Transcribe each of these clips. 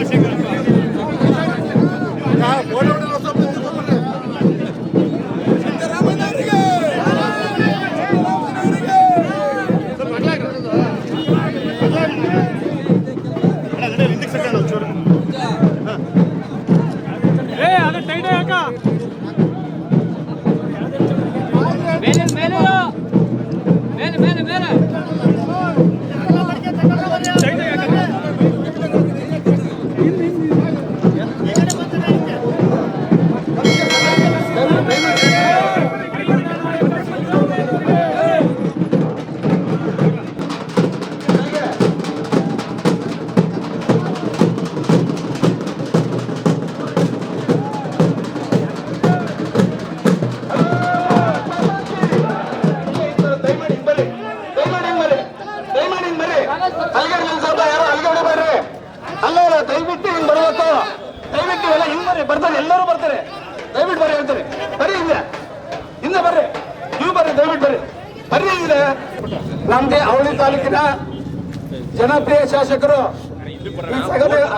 ಮೇಲೆ ಅಲ್ಲಿಗೆ ನಿಲ್ಸಪ್ಪ, ಯಾರು ಅಲ್ಲಿಗೆ ಬರ್ರಿ. ಅಲ್ಲ ದಯವಿಟ್ಟು ಹಿಂಗ್ ಬರ್ಬೇಕು. ದಯವಿಟ್ಟು ಎಲ್ಲ ಹಿಂಗ್ ಬರ್ರಿ. ಬರ್ತಾರೆ, ಎಲ್ಲರೂ ಬರ್ತಾರೆ. ದಯವಿಟ್ಟು ಬರ್ರಿ ಹೇಳ್ತಾರೆ ಬರ್ರಿ ಹಿಂದೆ. ಹಿಂದೆ ಬರ್ರಿ. ನೀವು ಬರ್ರಿ, ದಯವಿಟ್ಟು ಬರ್ರಿ. ಬರ್ರಿ ಹಿಂದೆ. ನಮ್ಗೆ ಅವಳಿ ತಾಲೂಕಿನ ಜನಪ್ರಿಯ ಶಾಸಕರು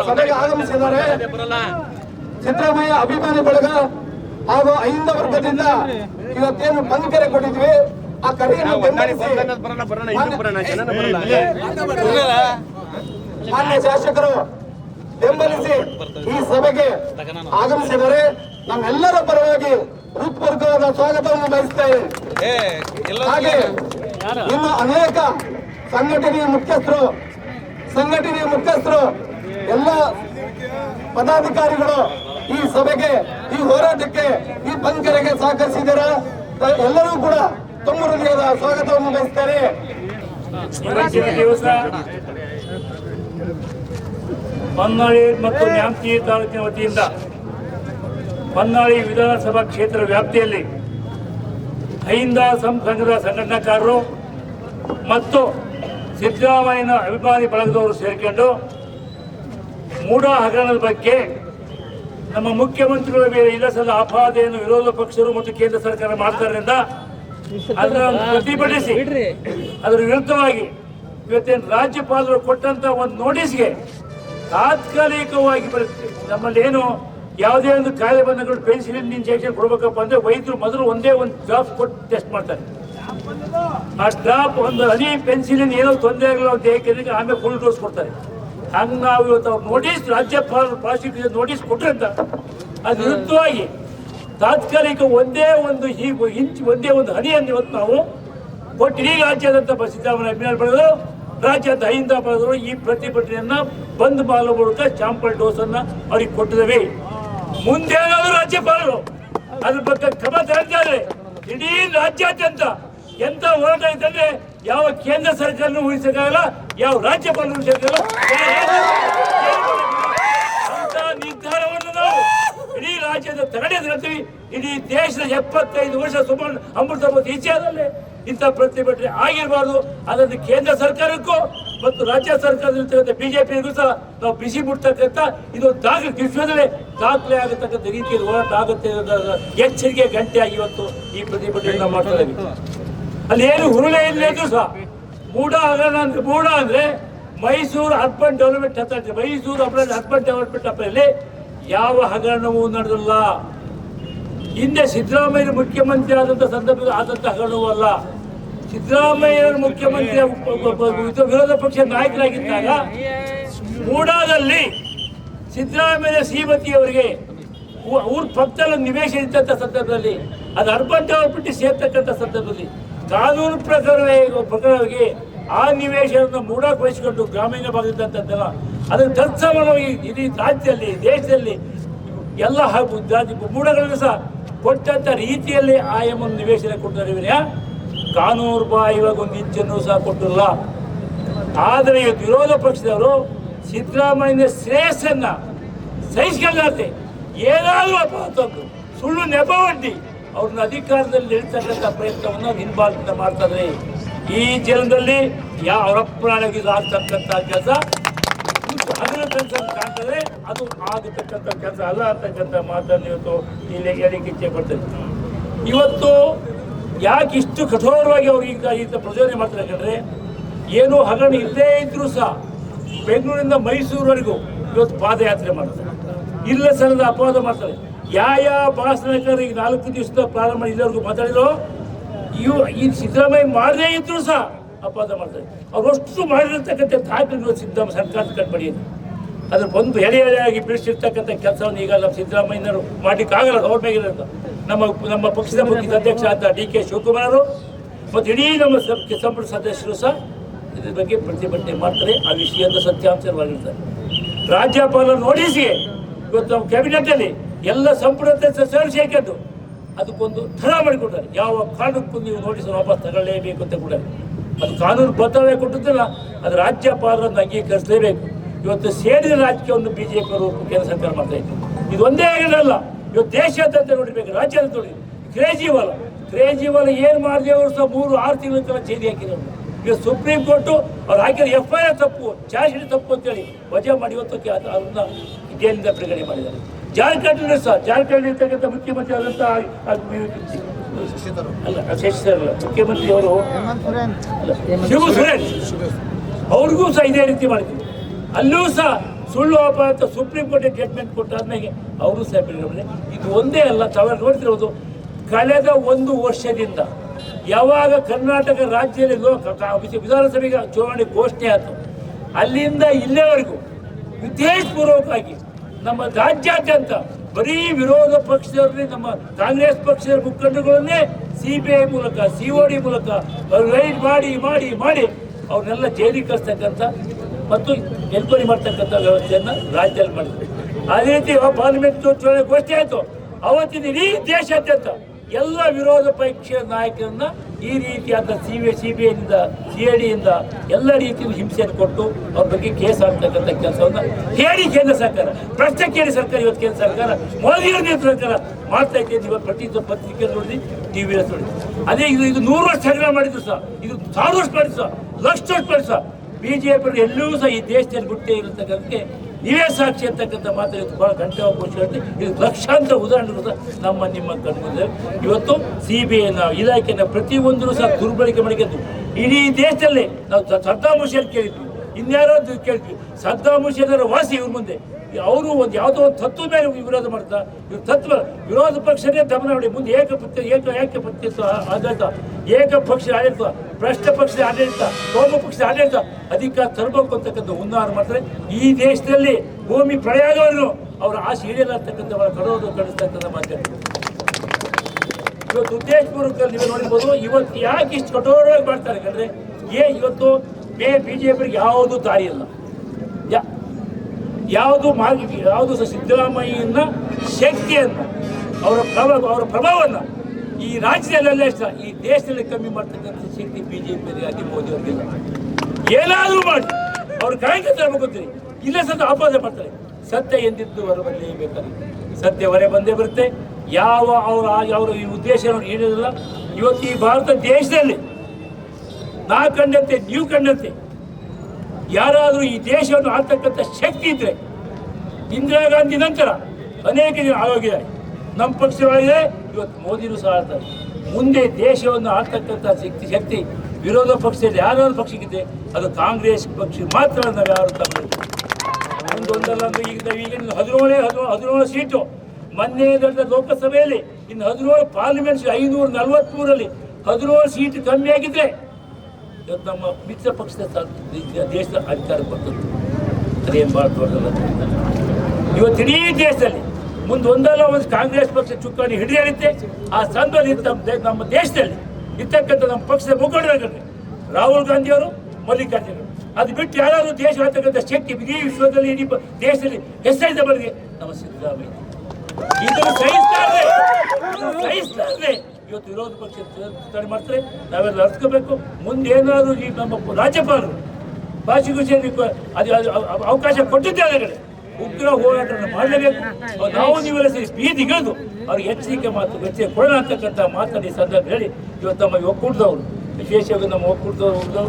ಸಭೆಗೆ ಆಗಮಿಸಿದ್ದಾರೆ. ಸಿದ್ದರಾಮಯ್ಯ ಅಭಿಮಾನಿ ಬಳಗ ಹಾಗೂ ಐಂದ ವರ್ಗದಿಂದ ಇವತ್ತೇನು ಬಂದ್ ಕರೆ ಕೊಟ್ಟಿದ್ವಿ. ಆ ಕರೆಯನ್ನು ಮಾನ್ಯ ಶಾಸಕರು ಬೆಂಬಲಿಸಿ ಈ ಸಭೆಗೆ ಆಗಮಿಸಿದರೆ ನಮ್ಮೆಲ್ಲರ ಪರವಾಗಿ ಹೃತ್ಪೂರ್ವಕವಾದ ಸ್ವಾಗತವನ್ನು ಬಯಸುತ್ತೇವೆ ಹಾಗೆ ನಿಮ್ಮ ಅನೇಕ ಸಂಘಟನೆಯ ಮುಖ್ಯಸ್ಥರು ಸಂಘಟನೆಯ ಮುಖ್ಯಸ್ಥರು ಎಲ್ಲ ಪದಾಧಿಕಾರಿಗಳು ಈ ಸಭೆಗೆ ಈ ಹೋರಾಟಕ್ಕೆ ಈ ಬಂಕರಿಗೆ ಸಹಕರಿಸಿದ್ದೀರಾ ಎಲ್ಲರೂ ಕೂಡ ತುಂಬ ಹೃದಯದ ಸ್ವಾಗತವನ್ನು ಬಯಸ್ತಾರೆ ದಿವಸ. ಹೊನ್ನಾಳಿ ಮತ್ತು ನ್ಯಾಮತಿ ತಾಲೂಕಿನ ವತಿಯಿಂದ ಹೊನ್ನಾಳಿ ವಿಧಾನಸಭಾ ಕ್ಷೇತ್ರ ವ್ಯಾಪ್ತಿಯಲ್ಲಿ ಅಹಿಂದ ಸಂಘದ ಸಂಘಟನಾಕಾರರು ಮತ್ತು ಸಿದ್ದರಾಮಯ್ಯನ ಅಭಿಮಾನಿ ಬಳಗದವರು ಸೇರಿಕೊಂಡು ಮೂಡ ಹಗರಣದ ಬಗ್ಗೆ ನಮ್ಮ ಮುಖ್ಯಮಂತ್ರಿಗಳ ಮೇಲೆ ಇಲ್ಲಸದ ಆಪಾದೆಯನ್ನು ವಿರೋಧ ಪಕ್ಷರು ಮತ್ತು ಕೇಂದ್ರ ಸರ್ಕಾರ ಮಾಡ್ತಾರಿಂದ ಅದನ್ನು ಪ್ರತಿಭಟಿಸಿ ಅದರ ವಿರುದ್ಧವಾಗಿ ಇವತ್ತೇನು ರಾಜ್ಯಪಾಲರು ಕೊಟ್ಟಂತ ಒಂದು ನೋಟಿಸ್ಗೆ ತಾತ್ಕಾಲಿಕವಾಗಿ ಬರುತ್ತೆ. ನಮ್ಮಲ್ಲಿ ಏನು ಯಾವುದೇ ಒಂದು ಕಾಯಿಲೆ ಬಂದಗಳು ಪೆನ್ಸಿಲಿನ್ ಇಂಜೆಕ್ಷನ್ ಕೊಡ್ಬೇಕಪ್ಪ ಅಂದ್ರೆ ವೈದ್ಯರು ಮೊದಲು ಒಂದೇ ಒಂದು ಡ್ರಾಪ್ ಕೊಟ್ಟು ಟೆಸ್ಟ್ ಮಾಡ್ತಾರೆ. ಆ ಡ್ರಾಪ್ ಒಂದು ಹನಿ ಪೆನ್ಸಿಲಿನ್ ಏನೋ ತೊಂದರೆ ಆಗಲ್ಲ ಅಂತ ದೇಹಕ್ಕೆ ಆಮೇಲೆ ಫುಲ್ ಡೋಸ್ ಕೊಡ್ತಾರೆ. ಹಂಗೆ ನಾವು ಇವತ್ತು ನೋಟಿಸ್ ರಾಜ್ಯಪಾಲರು ಪ್ರಾಸಿಕ್ಯೂಷನ್ ನೋಟಿಸ್ ಕೊಟ್ರಂತ ಅದ್ರ ವಿರುದ್ಧವಾಗಿ ತಾತ್ಕಾಲಿಕ ಒಂದೇ ಒಂದು ಈ ಇಂಚ್ ಒಂದೇ ಒಂದು ಹನಿಯನ್ನು ಇವತ್ತು ನಾವು ಕೊಟ್ಟು ಇಡೀ ರಾಜ್ಯಾದ್ಯಂತ ಸಿದ್ದರಾಮಯ್ಯ ಅಭಿಮಾನಿ ಪಡೆದರು ರಾಜ್ಯದ ಅಹಿಂದ ಪಡೆದರು. ಈ ಪ್ರತಿಭಟನೆಯನ್ನ ಬಂದ್ ಮಾಡುವ ಮೂಲಕ ಚಾಂಪಲ್ ಡೋಸ್ ಅನ್ನ ಅವ್ರಿಗೆ ಕೊಟ್ಟಿದ್ದೇವೆ. ಮುಂದೆ ರಾಜ್ಯಪಾಲರು ಅದ್ರ ಬಗ್ಗೆ ಕ್ರಮ ತಗೊಂಡಿದ್ದಾರೆ ಇಡೀ ರಾಜ್ಯಾದ್ಯಂತ ಎಂತ ಹೋರಾಟ ಇದ್ದಂದ್ರೆ ಯಾವ ಕೇಂದ್ರ ಸರ್ಕಾರನೂ ಉಳಿಸಕ್ಕಾಗಲ್ಲ ಯಾವ ರಾಜ್ಯಪಾಲರು ಉಳಿಸಕ್ಕಾಗಲ್ಲ ಅಂತ ನಿರ್ಧಾರವನ್ನು ನಾವು ಇಡೀ ರಾಜ್ಯದ ತಡೆದಿರ್ತೀವಿ ಇಡೀ ದೇಶದ ಎಪ್ಪತ್ತೈದು ವರ್ಷ ಸುಮಾರು ಅಮೃತ ಇತಿಹಾಸದಲ್ಲಿ ಇಂಥ ಪ್ರತಿಭಟನೆ ಆಗಿರಬಾರ್ದು. ಅದನ್ನು ಕೇಂದ್ರ ಸರ್ಕಾರಕ್ಕೂ ಮತ್ತು ರಾಜ್ಯ ಸರ್ಕಾರದಲ್ಲಿರ್ತಕ್ಕಂಥ ಬಿಜೆಪಿಗೂ ಸಹ ನಾವು ಬಿಸಿ ಮುಟ್ತಕ್ಕಂಥ ಇದು ದಾಖಲೆ ವಿಶ್ವದಲ್ಲೇ ದಾಖಲೆ ಆಗತಕ್ಕಂಥ ರೀತಿಯಲ್ಲಿ ಹೋರಾಟ ಆಗುತ್ತೆ ಎಚ್ಚರಿಕೆ ಗಂಟೆಯಾಗಿ ಇವತ್ತು ಈ ಪ್ರತಿಭಟನೆ ಮಾಡ್ತಾ ಅಲ್ಲಿ ಏನು ಹುರುಳೆ ಇಲ್ಲದಿದ್ರು ಸಹ. ಮೂಡ ಹಗರಣ ಅಂದ್ರೆ ಮೂಡ ಅಂದ್ರೆ Mysuru urban development authority Mysuru urban development ಅಥಾರಿಟಿಯಲ್ಲಿ ಯಾವ ಹಗರಣವೂ ನಡೆದಿಲ್ಲ. ಹಿಂದೆ ಸಿದ್ದರಾಮಯ್ಯ ಮುಖ್ಯಮಂತ್ರಿ ಆದಂತ ಸಂದರ್ಭದಲ್ಲಿ ಆದಂತ ಹಗರಣವೂ ಅಲ್ಲ. ಸಿದ್ದರಾಮಯ್ಯ ಮುಖ್ಯಮಂತ್ರಿ ವಿರೋಧ ಪಕ್ಷ ನಾಯಕರಾಗಿದ್ದಾಗ ಮೂಡಾದಲ್ಲಿ ಸಿದ್ದರಾಮಯ್ಯ ಶ್ರೀಮತಿ ಅವರಿಗೆ ಊ- ಊರ್ ಪಕ್ಕದಲ್ಲಿ ನಿವೇಶ ಇದ್ದಂಥ ಸಂದರ್ಭದಲ್ಲಿ, ಅದು ಅರ್ಬನ್ ಡೆವಲಪ್ಮೆಂಟ್ ಸೇರ್ತಕ್ಕಂಥ ಸಂದರ್ಭದಲ್ಲಿ ಕಾನೂನು ಪ್ರಕಾರವೇ ಪ್ರಕಾರವಾಗಿ ಆ ನಿವೇಶನವನ್ನು ವಹಿಸಿಕೊಂಡು ಗ್ರಾಮೀಣ ಭಾಗದಂತದ್ದೆಲ್ಲ ಅದನ್ನು ತತ್ಸಮಾನವಾಗಿ ಇಡೀ ರಾಜ್ಯದಲ್ಲಿ ದೇಶದಲ್ಲಿ ಎಲ್ಲ ಹಾಗೂ ಜಾತಿ ಮೂಡಗಳನ್ನು ಸಹ ಕೊಟ್ಟಂತ ರೀತಿಯಲ್ಲಿ ಆ ಎಂಬ ನಿವೇಶನ ಕೊಟ್ಟಿದ್ದಾರೆ ಕಾನೂರು ಕಾನೂನು ಇವಾಗ ಒಂದು ಇಂಚನ್ನು ಸಹ ಕೊಟ್ಟಿಲ್ಲ. ಆದರೆ ಇವತ್ತು ವಿರೋಧ ಪಕ್ಷದವರು ಸಿದ್ದರಾಮಯ್ಯ ಶ್ರೇಯಸ್ಸನ್ನ ಸಹಿಸ್ಕೊಳ್ಳಾರ್ದೆ ಏನಾದರೂ ಅಪವಾದದ್ದು ಸುಳ್ಳು ನೆಪ ಒಡ್ಡಿ ಅವ್ರನ್ನ ಅಧಿಕಾರದಲ್ಲಿ ನಿಲ್ತಕ್ಕಂಥ ಪ್ರಯತ್ನವನ್ನು ಹಿಂಬಾಲದಿಂದ ಮಾಡ್ತಾರೆ ಈ ಜೀವನದಲ್ಲಿ ಯಾವ ಅವರಪ್ಪನಾಗಿ ಆಗ್ತಕ್ಕಂಥ ಕೆಲಸ? ಅದರ ಕಾಣ್ತದೆ, ಅದು ಆಗತಕ್ಕಂಥ ಕೆಲಸ ಅಲ್ಲ ಅಂತಕ್ಕಂಥ ಮಾತನ್ನು ಇವತ್ತು ಇಲ್ಲಿ ಇಚ್ಛೆ ಇವತ್ತು ಯಾಕೆ ಇಷ್ಟು ಕಠೋರವಾಗಿ ಅವ್ರು ಈಗ ಈಗ ಪ್ರಚೋದನೆ ಮಾಡ್ತಾರೆ ಯಾಕಂದ್ರೆ ಏನು ಹಗರಣ ಇಲ್ಲದೇ ಇದ್ರೂ ಸಹ ಬೆಂಗಳೂರಿಂದ ಮೈಸೂರುವರೆಗೂ ಇವತ್ತು ಪಾದಯಾತ್ರೆ ಮಾಡ್ತಾರೆ. ಇಲ್ಲ ಸಲ್ಲದ ಅಪವಾದ ಮಾಡ್ತಾರೆ. ಯಾವ ಯಾವ ಭಾಷಣಕಾರ ಈಗ ನಾಲ್ಕು ದಿವಸದ ಪ್ರಾರಂಭ ಇಲ್ಲಿವರೆಗೂ ಮಾತಾಡಿದ್ರು ಇವು ಈ ಸಿದ್ದರಾಮಯ್ಯ ಮಾಡದೇ ಇದ್ರು ಸಹ ಅಪವಾದ ಮಾಡ್ತಾರೆ. ಅವರಷ್ಟು ಮಾಡಿರ್ತಕ್ಕಂಥ ದಾಖಲೆಗಳು ಸಿದ್ದರಾಮ ಸರ್ಕಾರ ಕಟ್ಬಡಿಯಲ್ಲಿ ಅದ್ರ ಬಂದು ಎಳೆ ಎಳೆಯಾಗಿ ಬಿಡಿಸಿರ್ತಕ್ಕಂಥ ಕೆಲಸವನ್ನು ಈಗ ನಮ್ಮ ಸಿದ್ದರಾಮಯ್ಯನವರು ಮಾಡಲಿಕ್ಕಾಗಲ್ಲ ಅವ್ರ ಮೇಲೆ ನಮ್ಮ ನಮ್ಮ ಪಕ್ಷದ ಮುಖ್ಯ ಅಧ್ಯಕ್ಷ ಆದ ಡಿ ಕೆ ಶಿವಕುಮಾರ್ ಅವರು ಮತ್ತು ಇಡೀ ನಮ್ಮ ಸಂಪುಟ ಸದಸ್ಯರು ಸಹ ಇದ್ರ ಬಗ್ಗೆ ಪ್ರತಿಭಟನೆ ಮಾಡ್ತಾರೆ. ಆ ವಿಷಯದ ಸತ್ಯಾಂಶವಾಗಿರ್ತಾರೆ ರಾಜ್ಯಪಾಲರು ನೋಡಿಸಿ ಇವತ್ತು ನಮ್ಮ ಕ್ಯಾಬಿನೆಟ್ಟಲ್ಲಿ ಎಲ್ಲ ಸಂಪುಟ ಸೇರಿಸಿ ಸೇರ್ಕೊಂಡು ಅದಕ್ಕೊಂದು ಥರ ಮಾಡಿಕೊಡ್ತಾರೆ. ಯಾವ ಕಾರಣಕ್ಕೂ ನೀವು ನೋಟಿಸ್ ವಾಪಸ್ ತಗೊಳ್ಳೇಬೇಕು ಅಂತ ಕೂಡ ಅದು ಕಾನೂನು ಬದ್ಧವೇ ಕೊಟ್ಟಿದ್ದಲ್ಲ, ಅದು ರಾಜ್ಯಪಾಲರನ್ನು ಅಂಗೀಕರಿಸಲೇಬೇಕು. ಇವತ್ತು ಸೇರಿದ ರಾಜಕೀಯವನ್ನು ಬಿ ಜೆ ಅವರು ಕೇಂದ್ರ ಸರ್ಕಾರ ಮಾಡ್ತಾ ಇತ್ತು. ಇದು ಒಂದೇ ಆಗಿರಲ್ಲ ಇವತ್ತು ದೇಶಾದ್ಯಂತ ನೋಡಿರ್ಬೇಕು ರಾಜ್ಯದ ನೋಡಿ ಕ್ರೇಜಿವಾಲ ಕ್ರೇಜಿವಾಲ ಏನು ಮಾಡಿದೆ ಅವರು ಸಹ ಮೂರು, ಆರು ತಿಂಗಳ ಕಾಲ ಜೈಲಿ ಹಾಕಿರೋರು ಈಗ ಸುಪ್ರೀಂ ಕೋರ್ಟು ಅವ್ರು ಹಾಕಿದ ಎಫ್ ಐ ಆರ್ ತಪ್ಪು, ಚಾರ್ಜ್ ಶೀಟ್ ತಪ್ಪು ಅಂತೇಳಿ ವಜಾ ಮಾಡಿ ಇವತ್ತು ಅದನ್ನ ಜೈಲಿಂದ ಬಿಡುಗಡೆ ಮಾಡಿದ್ದಾರೆ. ಜಾರ್ಖಂಡ್ ಸಹ ಜಾರ್ಖಂಡ್ ಇರ್ತಕ್ಕಂಥ ಮುಖ್ಯಮಂತ್ರಿ ಆದಂಥ ಅಲ್ಲ ಶಶಿಧರಲ್ಲ ಮುಖ್ಯಮಂತ್ರಿಯವರು ಮುಖ್ಯಮಂತ್ರಿ ಅವರು ಶಿಬು ಸುರೇಶ್ ಅವ್ರಿಗೂ ಸಹ ಇದೇ ರೀತಿ ಮಾಡ್ತೀವಿ ಅಲ್ಲೂ ಸಹ ಸುಳ್ಳು ಆರೋಪ ಅಂತ ಸುಪ್ರೀಂ ಕೋರ್ಟ್ ಜಡ್ಮೆಂಟ್ ಕೊಟ್ಟಾದ್ಮೇಲೆ ಅವರು ಸಹ ಬಿಡುಗಡೆ ಇದು ಒಂದೇ ಅಲ್ಲ ತಾವು ನೋಡ್ತಿರೋದು. ಕಳೆದ ಒಂದು ವರ್ಷದಿಂದ ಯಾವಾಗ ಕರ್ನಾಟಕ ರಾಜ್ಯದಲ್ಲಿ ವಿಧಾನಸಭೆಗೆ ಚುನಾವಣೆ ಘೋಷಣೆ ಆಯಿತು ಅಲ್ಲಿಂದ ಇಲ್ಲೇವರೆಗೂ ಉದ್ದೇಶಪೂರ್ವಕವಾಗಿ ನಮ್ಮ ರಾಜ್ಯಾದ್ಯಂತ ಬರೀ ವಿರೋಧ ಪಕ್ಷದವ್ರಿ ನಮ್ಮ ಕಾಂಗ್ರೆಸ್ ಪಕ್ಷದ ಮುಖಂಡಗಳನ್ನೇ ಸಿ ಬಿ ಐ ಮೂಲಕ ಸಿ ಒ ಡಿ ಮೂಲಕ ರೈಡ್ ಮಾಡಿ ಮಾಡಿ ಮಾಡಿ ಅವ್ರನ್ನೆಲ್ಲ ಜೈಲಿಗೆ ಕಳಿಸ್ತಕ್ಕಂಥ ಮತ್ತು ಎನ್ಕ್ವೈರಿ ಮಾಡ್ತಕ್ಕಂಥ ವ್ಯವಸ್ಥೆಯನ್ನು ರಾಜ್ಯದಲ್ಲಿ ಮಾಡಿದ್ರು. ಅದೇ ರೀತಿ ಪಾರ್ಲಿಮೆಂಟ್ ಚುನಾವಣೆ ಗೋಷ್ಠಿ ಆಯಿತು. ಅವತ್ತಿನ ಇಡೀ ದೇಶಾದ್ಯಂತ ಎಲ್ಲ ವಿರೋಧ ಪಕ್ಷ ನಾಯಕರನ್ನ ಈ ರೀತಿಯಾದ ಸಿ ಬಿ ಸಿ ಬಿ ಐನಿಂದ ಸಿ ಐ ಡಿಯಿಂದ ಎಲ್ಲ ರೀತಿಯಲ್ಲಿ ಹಿಂಸೆಯನ್ನು ಕೊಟ್ಟು ಅವ್ರ ಬಗ್ಗೆ ಕೇಸ್ ಆಗ್ತಕ್ಕಂಥ ಕೆಲಸವನ್ನ ಕೇಳಿ ಕೇಂದ್ರ ಸರ್ಕಾರ. ಪ್ರಶ್ನೆ ಕೇಳಿ ಸರ್ಕಾರ, ಇವತ್ತು ಕೇಂದ್ರ ಸರ್ಕಾರ. ಮೋದಿಯವರ ನೇತೃತ್ವ ಸರ್ಕಾರ. ಮಾಡ್ತಾ ಇದ್ದೇನೆ ಇವತ್ತು ಪ್ರತಿ ಪತ್ರಿಕೆ ನೋಡಿ ಟಿವಿ ನೋಡಿ. ಅದೇ ಇದು ಇದು ನೂರು ವರ್ಷ ಸರ್ವೆ ಮಾಡಿದ್ರು ಸಹ. ಇದು ಸಾವಿರ ವರ್ಷ ಮಾಡಿದ್ರು ಸಹ. ಲಕ್ಷ ವರ್ಷ ಮಾಡಿದ್ರು ಸಹ. ಬಿಜೆಪಿ ಎಲ್ಲೂ ಸಹ ಈ ದೇಶದಲ್ಲಿ ಬಿಟ್ಟೇ ಇರತಕ್ಕಂಥಕ್ಕೆ ನೀವೇ ಸಾಕ್ಷಿ ಅಂತಕ್ಕಂಥ ಮಾತು ಭಾಳ ಗಂಟೆ ಅವಕಾಶ ಇರುತ್ತೆ ಇದು ಲಕ್ಷಾಂತರ ಉದಾಹರಣೆಗಳು ನಮ್ಮ ನಿಮ್ಮ ಕಣ್ಮುಂದೆ. ಇವತ್ತು ಸಿ ಬಿ ಐನ ಇಲಾಖೆನ ಪ್ರತಿಯೊಂದರೂ ಸಹ ದುರ್ಬಳಕೆ ಮಾಡಿಕೊಂಡು ಇಡೀ ದೇಶದಲ್ಲಿ ನಾವು ಸದ್ದಾಮುಷಿಯನ್ನು ಕೇಳಿದ್ವಿ. ಇನ್ಯಾರೋ ಕೇಳ್ತೀವಿ ಸದ್ದಾಮುಷಿಯನ್ನರ ವಾಸಿ ಇವ್ರ ಮುಂದೆ. ಅವರು ಒಂದು ಯಾವುದೋ ಒಂದು ತತ್ವ ಮೇಲೆ ವಿರೋಧ ಮಾಡ್ತಾ ಇವ್ರ ತತ್ವ ವಿರೋಧ ಪಕ್ಷನೇ ದಮನ ಮಾಡಿ ಮುಂದೆ ಏಕಪಕ್ಷ ಏಕ ಏಕಪಕ್ಷ ಆಡಳಿತ ಏಕಪಕ್ಷ ಆಡಳಿತ, ಭ್ರಷ್ಟ ಪಕ್ಷದ ಆಡಳಿತ ಕೋಮ ಪಕ್ಷದ ಆಡಳಿತ, ಅಧಿಕಾರ ತರಬೇಕು ಅಂತಕ್ಕಂಥ ಹುನ್ನಾರ ಮಾಡ್ತಾರೆ. ಈ ದೇಶದಲ್ಲಿ ಭೂಮಿ ಪ್ರಯಾಗವನ್ನು ಅವರ ಆಸೆ ಈಡೇಲ್ಲ ಅಂತಕ್ಕಂಥ ಕಡೋದು ಕಳಿಸ್ತಕ್ಕಂಥ ಮಾತಾಡ್ತಾರೆ ಇವತ್ತು ಉದ್ದೇಶಪೂರ್ವಕ ನೀವು ನೋಡಿರ್ಬೋದು, ಇವತ್ತು ಯಾಕೆ ಇಷ್ಟು ಕಠೋರವಾಗಿ ಮಾಡ್ತಾರೆ ಯಾಕಂದ್ರೆ ಏ, ಇವತ್ತು ಬೇ ಬಿಜೆಪಿಗೆ ಯಾವುದು ದಾರಿ ಇಲ್ಲ. ಯಾವುದು ಮಾರ್ಗ ಯಾವುದು ಸಹ ಸಿದ್ದರಾಮಯ್ಯನ ಶಕ್ತಿಯನ್ನು, ಅವರ ಪ್ರಭಾವ, ಅವರ ಪ್ರಭಾವವನ್ನು ಈ ರಾಜ್ಯದಲ್ಲೆಲ್ಲ ಇಷ್ಟ ಈ ದೇಶದಲ್ಲಿ ಕಮ್ಮಿ ಮಾಡ್ತಕ್ಕಂಥ ಶಕ್ತಿ ಬಿ ಜೆ ಪಿ ಆಗಿ ಮೋದಿ ಅವರಿಗಿಲ್ಲ ಏನಾದರೂ ಮಾಡಿ, ಅವ್ರ ಕಾಯ್ಕೆ ತರಬೇಕಂತೀರಿ ಇಲ್ಲ ಸತ ಆಪಾದ ಮಾಡ್ತಾರೆ. ಸತ್ಯ ಎಂದಿದ್ದು ಹೊರ ಬೇಕಾದ್ರೆ. ಸತ್ಯ ಹೊರೆ ಬಂದೇ ಬರುತ್ತೆ. ಯಾವ ಅವರು ಅವರು ಈ ಉದ್ದೇಶ ಏನಿರಲಿಲ್ಲ ಇವತ್ತು ಈ ಭಾರತ ದೇಶದಲ್ಲಿ ನಾ ಕಂಡಂತೆ ನೀವು ಕಂಡಂತೆ ಯಾರಾದರೂ ಈ ದೇಶವನ್ನು ಆಳ್ತಕ್ಕಂಥ ಶಕ್ತಿ ಇದ್ರೆ, ಇಂದಿರಾ ಗಾಂಧಿ ನಂತರ ಅನೇಕ ಜನ ಆರೋಗ್ಯ ನಮ್ಮ ಪಕ್ಷವಾಗಿದೆ ಇವತ್ತು ಮೋದಿನೂ ಸಹ ಆಡ್ತಾರೆ ಮುಂದೆ ದೇಶವನ್ನು ಆಳ್ತಕ್ಕಂಥ ಶಕ್ತಿ ಶಕ್ತಿ ವಿರೋಧ ಪಕ್ಷದಲ್ಲಿ ಯಾರಾದ್ರೂ ಪಕ್ಷಕ್ಕಿದೆ ಅದು ಕಾಂಗ್ರೆಸ್ ಪಕ್ಷ ಮಾತ್ರ ನಾವು ಯಾರು ಒಂದೊಂದಲ್ಲ ಅಂದ್ರೆ ಈಗ ಈಗ ಹದಿನೇಳೇ, ಹದಿನೇಳು ಹದಿನೇಳು ಸೀಟು. ಮೊನ್ನೆ ನಡೆದ ಲೋಕಸಭೆಯಲ್ಲಿ ಇನ್ನು ಹದಿನೇಳು ಪಾರ್ಲಿಮೆಂಟ್ ಐನೂರ ನಲವತ್ಮೂರಲ್ಲಿ ಹದಿನೇಳು ಸೀಟ್ ಕಮ್ಮಿ ಆಗಿದ್ರೆ ಇವತ್ತು ನಮ್ಮ ಮಿತ್ರ ಪಕ್ಷದ ದೇಶದ ಅಧಿಕಾರ ಬರ್ತದೆ ಅದೇನು ಭಾಳ ದೊಡ್ಡದಲ್ಲ ಇವತ್ತು ಇಡೀ ದೇಶದಲ್ಲಿ ಮುಂದೆ ಒಂದಲ್ಲ ಒಂದು ಕಾಂಗ್ರೆಸ್ ಪಕ್ಷ ಚುಕ್ಕಾಣಿ ಹಿಡಿದಿರುತ್ತೆ ಆ ಸಂದರ್ಭದಲ್ಲಿ ನಮ್ಮ ನಮ್ಮ ದೇಶದಲ್ಲಿ ಇರ್ತಕ್ಕಂಥ ನಮ್ಮ ಪಕ್ಷದ ಮುಖಂಡರಾಗತ್ತೆ ರಾಹುಲ್ ಗಾಂಧಿಯವರು ಅವರು ಮಲ್ಲಿಕಾರ್ಜುನ ಅವರು. ಅದು ಬಿಟ್ಟು ಯಾರಾದರೂ ದೇಶ ಹೇಳ್ತಕ್ಕಂಥ ಶಕ್ತಿ ಇಡೀ ವಿಶ್ವದಲ್ಲಿ, ಇಡೀ ದೇಶದಲ್ಲಿ ಹೆಸರಿದ ಬಳಿಗೆ ನಮ್ಮ ಸಿದ್ದರಾಮಯ್ಯ. ಇದನ್ನು ಸಹಿಸ್ತಾರೆ ಸಹಿಸ್ತಾರೆ ಇವತ್ತು ವಿರೋಧ ಪಕ್ಷ ತಡೆ ಮಾಡ್ತಾರೆ ನಾವೆಲ್ಲ ಅರ್ಥಕೋಬೇಕು ಮುಂದೆ ಏನಾದರೂ ಈ ನಮ್ಮ ರಾಜ್ಯಪಾಲರು ಭಾಷೆ ಅದು ಅದು ಅವ- ಅವಕಾಶ ಕೊಟ್ಟಿದ್ದೆ ಕಡೆ ಉಗ್ರ ಹೋರಾಟ ಮಾಡಲೇಬೇಕು. ನಾವು ನೀವೆಲ್ಲ ಸೇರಿ ಬೀದಿಗಿಳಿದು ಅವ್ರಿಗೆ ಎಚ್ಚರಿಕೆ ಮಾತು ಎಚ್ಚರಿಕೆ ಕೊಡೋಣ ಅಂತಕ್ಕಂಥ ಮಾತನ್ನು ಈ ಸಂದರ್ಭ ಹೇಳಿ. ಇವತ್ತು ನಮ್ಮ ಒಕ್ಕೂಟದವರು ವಿಶೇಷವಾಗಿ ನಮ್ಮ ಒಕ್ಕೂಟದವರು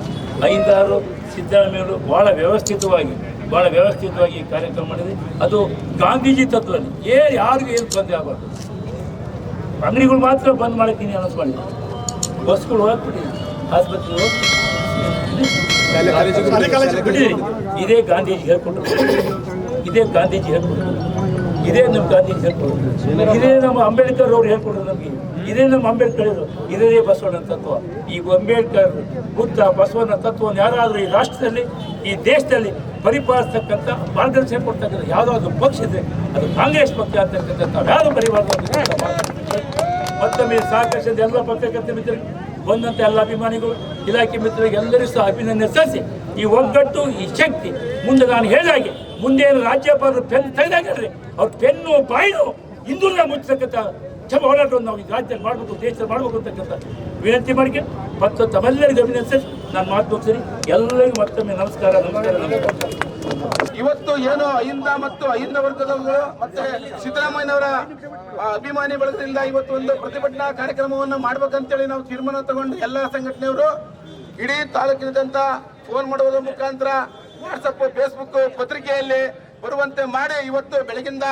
ಐದಾರು ಸಿದ್ದರಾಮಯ್ಯರು ಬಹಳ ವ್ಯವಸ್ಥಿತವಾಗಿ ಬಹಳ ವ್ಯವಸ್ಥಿತವಾಗಿ ಈ ಕಾರ್ಯಕ್ರಮ ಮಾಡಿದೆ ಅದು ಗಾಂಧೀಜಿ ತತ್ವದಲ್ಲಿ. ಏ ಯಾರಿಗೂ ಏನು ತೊಂದರೆ ಆಗಬಾರ್ದು. ಅಂಗಡಿಗಳು ಮಾತ್ರ ಬಂದ್ ಮಾಡ್ತೀನಿ ಮಾಡಿದ್ದೆ ಬಸ್ಗಳು ಹೋಗ್ಬಿಟ್ಟಿ ಆಸ್ಪತ್ರೆ ಹೋಗ್ಬಿಟ್ಟು ಇದೇ ಗಾಂಧೀಜಿ ಹೇಳ್ಕೊಟ್ರು. ಇದೇ ಗಾಂಧೀಜಿ ಹೇಳ್ಕೊಡೋದು ಇದೇ ನಮ್ಮ ಗಾಂಧಿ ಹೇಳ್ಕೊಡೋದು. ಇದೇ ನಮ್ಮ ಅಂಬೇಡ್ಕರ್ ಅವ್ರು ಹೇಳ್ಕೊಡೋದು ನಮಗೆ. ಇದೇ ನಮ್ಮ ಅಂಬೇಡ್ಕರ್ ಇದೇ ಬಸವಣ್ಣ ತತ್ವ. ಈ ಅಂಬೇಡ್ಕರ್ ಬುದ್ಧ ಬಸವಣ್ಣ ತತ್ವವನ್ನು ಯಾರಾದರೂ ಈ ರಾಷ್ಟ್ರದಲ್ಲಿ, ಈ ದೇಶದಲ್ಲಿ ಪರಿಪಾಲಿಸ್ತಕ್ಕಂಥ ಮಾರ್ಗದರ್ಶನ ಕೊಡ್ತಕ್ಕಂಥ ಯಾವುದಾದ್ರು ಪಕ್ಷ ಇದೆ ಅದು ಕಾಂಗ್ರೆಸ್ ಪಕ್ಷ ಅಂತಕ್ಕಂಥ ಯಾರು ಪರಿವಾರದ ಮತ್ತೊಮ್ಮೆ ಸಾಕಷ್ಟು ಎಲ್ಲ ಪತ್ರಕರ್ತ ಮಿತ್ರರಿಗೆ ಬಂದಂಥ ಎಲ್ಲ ಅಭಿಮಾನಿಗಳು, ಇಲಾಖೆ ಮಿತ್ರರಿಗೆ ಎಲ್ಲರೂ ಸಹ ಅಭಿನಂದನೆ ಸಲ್ಲಿಸಿ ಈ ಒಗ್ಗಟ್ಟು, ಈ ಶಕ್ತಿ ಮುಂದೆ ನಾನು ಹೇಳಿದಾಗೆ ಮುಂದೆ ರಾಜ್ಯಪಾಲರು ಪೆನ್ ತೆಗೆದಾಗಲ್ರಿ ಅವ್ರ ಪೆನ್ನು ಬಾಯಿನು ಹಿಂದೂ ಮುಚ್ಚತಕ್ಕಂಥ ಚಲೋ ಹೋರಾಟವನ್ನು ನಾವು ಈ ರಾಜ್ಯದಲ್ಲಿ ಮಾಡಬೇಕು, ದೇಶದಲ್ಲಿ ಮಾಡಬೇಕು ಅಂತಕ್ಕಂಥ ವಿನಂತಿ ಮಾಡಿಕೆ, ಮತ್ತು ತಮ್ಮೆಲ್ಲರಿಗೂ ಅಭಿನಂದಿಸಿ ನಾನು ಮಾತು ಎಲ್ಲರಿಗೂ ಮತ್ತೊಮ್ಮೆ ನಮಸ್ಕಾರ ನಮಸ್ಕಾರ ಇವತ್ತು ಏನು ಅಹಿಂದ ಮತ್ತು ಅಹಿಂದ ವರ್ಗದವರು ಮತ್ತೆ ಸಿದ್ದರಾಮಯ್ಯನವರ ಅಭಿಮಾನಿ ಬಳಗದಿಂದ ಇವತ್ತು ಒಂದು ಪ್ರತಿಭಟನಾ ಕಾರ್ಯಕ್ರಮವನ್ನು ಮಾಡ್ಬೇಕಂತೇಳಿ ನಾವು ತೀರ್ಮಾನ ತಗೊಂಡು ಎಲ್ಲ ಸಂಘಟನೆಯವರು ಇಡೀ ತಾಲೂಕಿನಾದ್ಯಂತ ಫೋನ್ ಮಾಡುವುದರ ಮುಖಾಂತರ ವಾಟ್ಸಪ್ ಫೇಸ್ಬುಕ್ ಪತ್ರಿಕೆಯಲ್ಲಿ ಬರುವಂತೆ ಮಾಡಿ. ಇವತ್ತು ಬೆಳಗಿಂದ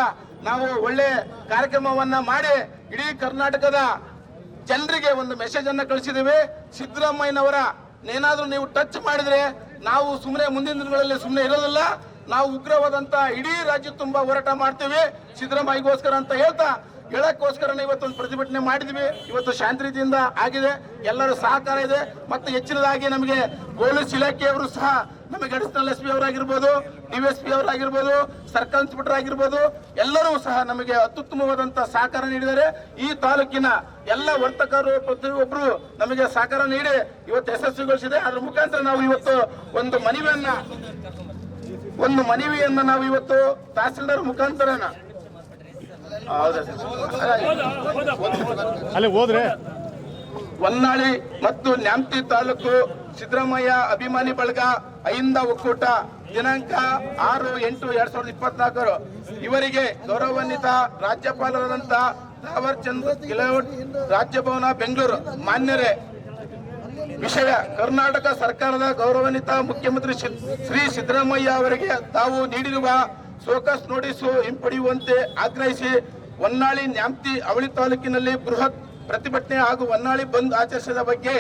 ನಾವು ಒಳ್ಳೆ ಕಾರ್ಯಕ್ರಮವನ್ನ ಮಾಡಿ. ಇಡೀ ಕರ್ನಾಟಕದ ಜನರಿಗೆ ಒಂದು ಮೆಸೇಜ್ ಅನ್ನ ಕಳಿಸಿದ್ದೀವಿ ಸಿದ್ದರಾಮಯ್ಯನವರ ಏನಾದರೂ ನೀವು ಟಚ್ ಮಾಡಿದ್ರೆ ನಾವು ಸುಮ್ಮನೆ ಮುಂದಿನ ದಿನಗಳಲ್ಲಿ ಸುಮ್ಮನೆ ಇರೋದಿಲ್ಲ. ನಾವು ಉಗ್ರವಾದಂತ ಇಡೀ ರಾಜ್ಯ ತುಂಬಾ ಹೋರಾಟ ಮಾಡ್ತೀವಿ. ಸಿದ್ದರಾಮಯ್ಯಗೋಸ್ಕರ ಅಂತ ಹೇಳ್ತಾ ಹೇಳಕ್ಕೋಸ್ಕರ ಇವತ್ತೊಂದು ಪ್ರತಿಭಟನೆ ಮಾಡಿದ್ವಿ. ಇವತ್ತು ಶಾಂತಿ ರೀತಿಯಿಂದ ಆಗಿದೆ. ಎಲ್ಲರೂ ಸಹಕಾರ ಇದೆ. ಮತ್ತು ಹೆಚ್ಚಿನದಾಗಿ ನಮಗೆ ಪೊಲೀಸ್ ಇಲಾಖೆಯವರು ಸಹ ನಮಗೆ ಅಡಿಷನಲ್ ಎಸ್ ಪಿ ಅವರಾಗಿರ್ಬೋದು ಪಿ ಅವರಾಗಿರ್ಬೋದು ಸರ್ಕಲ್ ಇನ್ಸ್ಪೆಕ್ಟರ್ ಆಗಿರ್ಬೋದು ಎಲ್ಲರೂ ಸಹ ನಮಗೆ ಅತ್ಯುತ್ತಮವಾದಂತಹ ಸಹಕಾರ ನೀಡಿದ್ದಾರೆ. ಈ ತಾಲೂಕಿನ ಎಲ್ಲ ವರ್ತಕರು ಪ್ರತಿಯೊಬ್ಬರು ನಮಗೆ ಸಹಕಾರ ನೀಡಿ ಇವತ್ತು ಯಶಸ್ವಿಗೊಳಿಸಿದೆ. ಅದ್ರ ಮುಖಾಂತರ ನಾವು ಇವತ್ತು ಒಂದು ಮನವಿಯನ್ನ ಒಂದು ಮನವಿಯನ್ನ ನಾವು ಇವತ್ತು ತಹಸೀಲ್ದಾರ್ ಹೋದ್ರೆ? ಹೊನ್ನಾಳಿ ಮತ್ತು ನ್ಯಾಮತಿ ತಾಲೂಕು ಸಿದ್ದರಾಮಯ್ಯ ಅಭಿಮಾನಿ ಬಳಗ ಅಹಿಂದ ಒಕ್ಕೂಟ ದಿನಾಂಕ ಆರು ಎಂಟು ಎರಡ್ ಸಾವಿರದ ಇಪ್ಪತ್ನಾಲ್ಕರು. ಇವರಿಗೆ ಗೌರವಾನ್ವಿತ ರಾಜ್ಯಪಾಲರಾದಂತ ಥಾವರ್ ಚಂದ್ರ ಗೆಹ್ಲೋಟ್ ರಾಜ್ಯಭವನ ಬೆಂಗಳೂರು. ಮಾನ್ಯರೇ, ವಿಷಯ, ಕರ್ನಾಟಕ ಸರ್ಕಾರದ ಗೌರವಾನ್ವಿತ ಮುಖ್ಯಮಂತ್ರಿ ಶ್ರೀ ಸಿದ್ದರಾಮಯ್ಯ ಅವರಿಗೆ ತಾವು ನೀಡಿರುವ ಸೋಕಸ್ ನೋಟಿಸು ಹಿಂಪಡೆಯುವಂತೆ ಆಗ್ರಹಿಸಿ ಹೊನ್ನಾಳಿ ನ್ಯಾಮ್ತಿ ಅವಳಿ ತಾಲೂಕಿನಲ್ಲಿ ಬೃಹತ್ ಪ್ರತಿಭಟನೆ ಹಾಗೂ ಹೊನ್ನಾಳಿ ಬಂದ್ ಆಚರಿಸಿದ ಬಗ್ಗೆ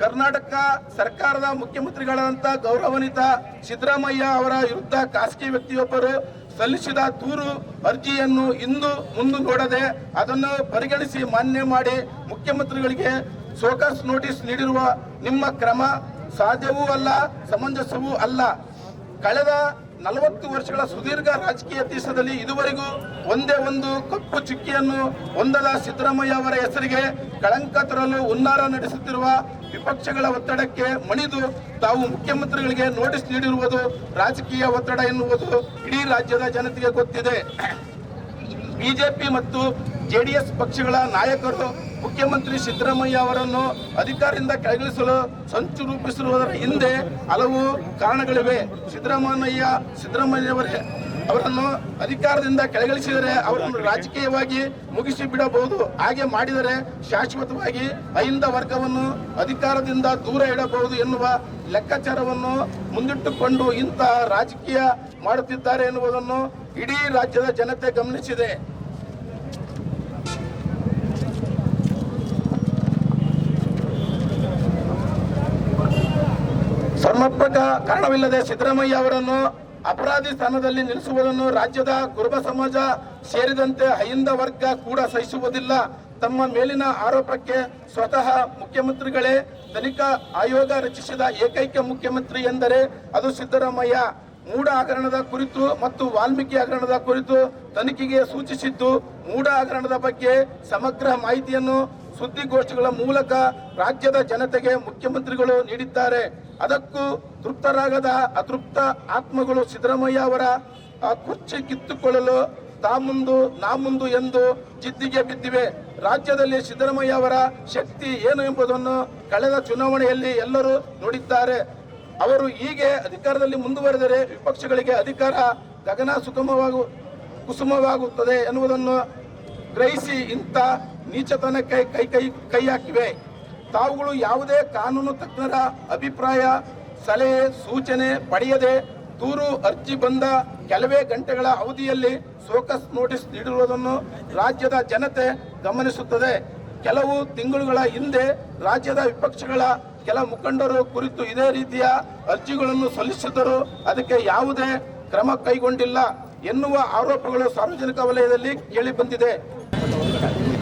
ಕರ್ನಾಟಕ ಸರ್ಕಾರದ ಮುಖ್ಯಮಂತ್ರಿಗಳಾದಂಥ ಗೌರವಾನ್ವಿತ ಸಿದ್ದರಾಮಯ್ಯ ಅವರ ವಿರುದ್ಧ ಖಾಸಗಿ ವ್ಯಕ್ತಿಯೊಬ್ಬರು ಸಲ್ಲಿಸಿದ ದೂರು, ಅರ್ಜಿಯನ್ನು ಇಂದು ಮುಂದೆ ನೋಡದೆ ಅದನ್ನು ಪರಿಗಣಿಸಿ ಮಾನ್ಯ ಮಾಡಿ ಮುಖ್ಯಮಂತ್ರಿಗಳಿಗೆ ಸೋಕಸ್ ನೋಟಿಸ್ ನೀಡಿರುವ ನಿಮ್ಮ ಕ್ರಮ ಸಾಧ್ಯವೂ ಅಲ್ಲ, ಸಮಂಜಸವೂ ಅಲ್ಲ. ಕಳೆದ ನಲವತ್ತು ವರ್ಷಗಳ ಸುದೀರ್ಘ ರಾಜಕೀಯ ಇತಿಹಾಸದಲ್ಲಿ ಇದುವರೆಗೂ ಒಂದೇ ಒಂದು ಕಪ್ಪು ಚುಕ್ಕಿಯನ್ನು ಹೊಂದದ ಸಿದ್ದರಾಮಯ್ಯ ಅವರ ಹೆಸರಿಗೆ ಕಳಂಕ ತರಲು ಹುನ್ನಾರ ನಡೆಸುತ್ತಿರುವ ವಿಪಕ್ಷಗಳ ಒತ್ತಡಕ್ಕೆ ಮಣಿದು ತಾವು ಮುಖ್ಯಮಂತ್ರಿಗಳಿಗೆ ನೋಟಿಸ್ ನೀಡಿರುವುದು ರಾಜಕೀಯ ಒತ್ತಡ ಎನ್ನುವುದು ಇಡೀ ರಾಜ್ಯದ ಜನತೆಗೆ ಗೊತ್ತಿದೆ. ಬಿಜೆಪಿ ಮತ್ತು ಜೆಡಿಎಸ್ ಪಕ್ಷಗಳ ನಾಯಕರು ಮುಖ್ಯಮಂತ್ರಿ ಸಿದ್ದರಾಮಯ್ಯ ಅವರನ್ನು ಅಧಿಕಾರದಿಂದ ಕೆಳಗಿಳಿಸಲು ಸಂಚು ರೂಪಿಸಿರುವುದರ ಹಿಂದೆ ಹಲವು ಕಾರಣಗಳಿವೆ. ಸಿದ್ದರಾಮಯ್ಯ ಸಿದ್ದರಾಮಯ್ಯವರೇ ಅವರನ್ನು ಅಧಿಕಾರದಿಂದ ಕೆಳಗಿಳಿಸಿದರೆ ಅವರನ್ನು ರಾಜಕೀಯವಾಗಿ ಮುಗಿಸಿ ಬಿಡಬಹುದು ಹಾಗೆ ಮಾಡಿದರೆ ಶಾಶ್ವತವಾಗಿ ಅಹಿಂದ ವರ್ಗವನ್ನು ಅಧಿಕಾರದಿಂದ ದೂರ ಇಡಬಹುದು ಎನ್ನುವ ಲೆಕ್ಕಾಚಾರವನ್ನು ಮುಂದಿಟ್ಟುಕೊಂಡು ಇಂತಹ ರಾಜಕೀಯ ಮಾಡುತ್ತಿದ್ದಾರೆ ಎನ್ನುವುದನ್ನು ಇಡೀ ರಾಜ್ಯದ ಜನತೆ ಗಮನಿಸಿದೆ. ಸಮರ್ಪಕ ಕಾರಣವಿಲ್ಲದೆ ಸಿದ್ದರಾಮಯ್ಯ ಅವರನ್ನು ಅಪರಾಧಿ ಸ್ಥಾನದಲ್ಲಿ ನಿಲ್ಲಿಸುವುದನ್ನು ರಾಜ್ಯದ ಕುರುಬ ಸಮಾಜ ಸೇರಿದಂತೆ ಅಹಿಂದ ವರ್ಗ ಕೂಡ ಸಹಿಸುವುದಿಲ್ಲ. ತಮ್ಮ ಮೇಲಿನ ಆರೋಪಕ್ಕೆ ಸ್ವತಃ ಮುಖ್ಯಮಂತ್ರಿಗಳೇ ತನಿಖಾ ಆಯೋಗ ರಚಿಸಿದ ಏಕೈಕ ಮುಖ್ಯಮಂತ್ರಿ ಎಂದರೆ ಅದು ಸಿದ್ದರಾಮಯ್ಯ. ಮೂಡ ಹಗರಣದ ಕುರಿತು ಮತ್ತು ವಾಲ್ಮೀಕಿ ಹಗರಣದ ಕುರಿತು ತನಿಖೆಗೆ ಸೂಚಿಸಿದ್ದು ಮೂಡ ಹಗರಣದ ಬಗ್ಗೆ ಸಮಗ್ರ ಮಾಹಿತಿಯನ್ನು ಸುದ್ದಿಗೋಷ್ಠಿಗಳ ಮೂಲಕ ರಾಜ್ಯದ ಜನತೆಗೆ ಮುಖ್ಯಮಂತ್ರಿಗಳು ನೀಡಿದ್ದಾರೆ. ಅದಕ್ಕೂ ತೃಪ್ತರಾಗದ ಅತೃಪ್ತ ಆತ್ಮಗಳು ಸಿದ್ದರಾಮಯ್ಯ ಅವರ ಕುರ್ಚಿ ಕಿತ್ತುಕೊಳ್ಳಲು ತಾಮುಂದು ನಾ ಮುಂದು ಎಂದು ಜಿದ್ದಿಗೆ ಬಿದ್ದಿವೆ. ರಾಜ್ಯದಲ್ಲಿ ಸಿದ್ದರಾಮಯ್ಯ ಅವರ ಶಕ್ತಿ ಏನು ಎಂಬುದನ್ನು ಕಳೆದ ಚುನಾವಣೆಯಲ್ಲಿ ಎಲ್ಲರೂ ನೋಡಿದ್ದಾರೆ. ಅವರು ಹೀಗೆ ಅಧಿಕಾರದಲ್ಲಿ ಮುಂದುವರೆದರೆ ವಿಪಕ್ಷಗಳಿಗೆ ಅಧಿಕಾರ ಗಗನ ಸುಗಮವಾಗು ಕುಸುಮವಾಗುತ್ತದೆ ಎನ್ನುವುದನ್ನು ಗ್ರಹಿಸಿ ಇಂಥ ನೀಚತನಕ್ಕೆ ಕೈ ಕೈ ಕೈ ಹಾಕಿವೆ. ತಾವುಗಳು ಯಾವುದೇ ಕಾನೂನು ತಜ್ಞರ ಅಭಿಪ್ರಾಯ, ಸಲಹೆ, ಸೂಚನೆ ಪಡೆಯದೆ ದೂರು ಅರ್ಜಿ ಬಂದ ಕೆಲವೇ ಗಂಟೆಗಳ ಅವಧಿಯಲ್ಲಿ ಸೋಕಸ್ ನೋಟಿಸ್ ನೀಡಿರುವುದನ್ನು ರಾಜ್ಯದ ಜನತೆ ಗಮನಿಸುತ್ತದೆ. ಕೆಲವು ತಿಂಗಳುಗಳ ಹಿಂದೆ ರಾಜ್ಯದ ವಿಪಕ್ಷಗಳ ಕೆಲ ಮುಖಂಡರು ಕುರಿತು ಇದೇ ರೀತಿಯ ಅರ್ಜಿಗಳನ್ನು ಸಲ್ಲಿಸಿದ್ದರು. ಅದಕ್ಕೆ ಯಾವುದೇ ಕ್ರಮ ಕೈಗೊಂಡಿಲ್ಲ ಎನ್ನುವ ಆರೋಪಗಳು ಸಾರ್ವಜನಿಕ ವಲಯದಲ್ಲಿ